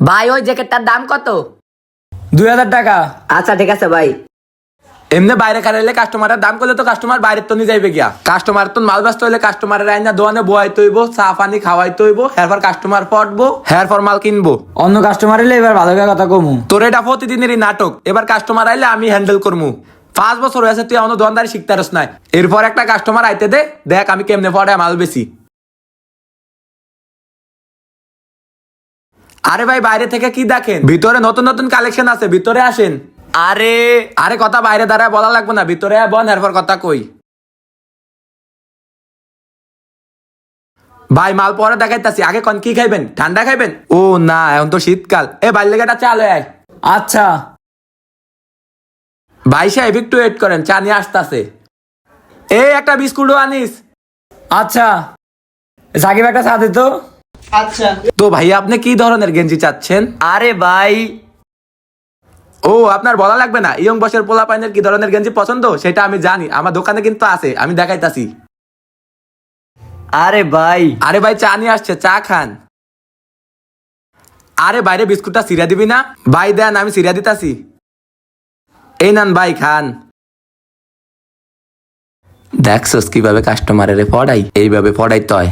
ভাই ওই জ্যাকেটটার দাম কত? দুই হাজার টাকা। আচ্ছা ঠিক আছে ভাই। এমনি বাইরে খারাইলে কাস্টমারের দাম করলে তো কাস্টমার বাইরের তো নিয়ে যাইবে গিয়া। কাস্টমার তো মাল ব্যস্ত হইলে কাস্টমারের আইনা দোয়ানে বয়াই তৈব চা পানি খাওয়াই তৈব হেরপর কাস্টমার পটবো হেরপর মাল কিনবো। অন্য কাস্টমার এলে এবার ভালো করে কথা কমু। তোর এটা প্রতিদিনেরই নাটক। এবার কাস্টমার আইলে আমি হ্যান্ডেল করব পাঁচ বছর হয়েছে তুই এমন দোকানদারি শিখতে পারস নাই। এরপর একটা কাস্টমার আইতে দে দেখ আমি কেমনে পড়ে মাল বেশি আরে ভাই বাইরে থেকে কি দেখেন? ভিতরে নতুন নতুন কালেকশন আছে ভিতরে আসেন। আরে। আরে কথা বাইরে দাঁড়ায় বলা লাগবে না ভিতরে বন এরপর কথা কই। ভাই মাল পরে দেখাইতাছি আগে কন কি খাইবেন? ঠান্ডা খাইবেন? ও না এখন তো শীতকাল। এ বাইর লেগাটা চালো আয়। আচ্ছা। ভাই সাহেব একটু ওয়েট করেন চা নিয়ে আসতেছে। এই একটা বিস্কুটও আনিস। আচ্ছা। সাকিব একটা চা দিত তো। ভাই আপনি কি ধরনের গেঞ্জি চাচ্ছেন? আরে ভাই। ও আপনার বলা লাগবে না ইয়ং বসের পোলা পাইনের কি ধরনের গেঞ্জি পছন্দ? সেটা আমি জানি আমার দোকানে কিন্তু আছে আমি দেখাইতাছি। আরে ভাই। আরে ভাই চা নিয়ে আসছে চা খান। আরে বাইরে বিস্কুটটা সিরা দিবি না? ভাই দেন আমি সিরা দিতাছি। এই নান ভাই খান। দেখছস কীভাবে কাস্টমারের পড়াই এইভাবে পড়াই তয়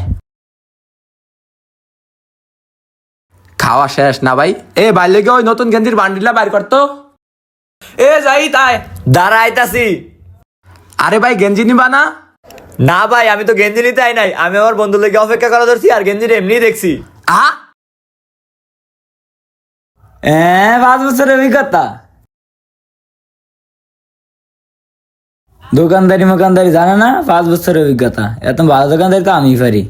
খাওয়া শেষ না ভাই? এ ভাই লেগে ওই নতুন গেঞ্জির বান্ডিলটা বাইর করতো এ যাই তাই। দাঁড়াইতাছি আরে ভাই গেঞ্জি নিবা না? না ভাই আমি তো গেঞ্জি নিতে আই নাই। আমি আমার বন্ধু লেগে অপেক্ষা করা ধরছি আর গেঞ্জিটা এমনি দেখছি। আ হ্যাঁ পাঁচ বছরের অভিজ্ঞতা। দোকানদারি মোকানদারি জানে না? পাঁচ বছরের অভিজ্ঞতা। এত ভালো দোকানদারি তো আমি পারি।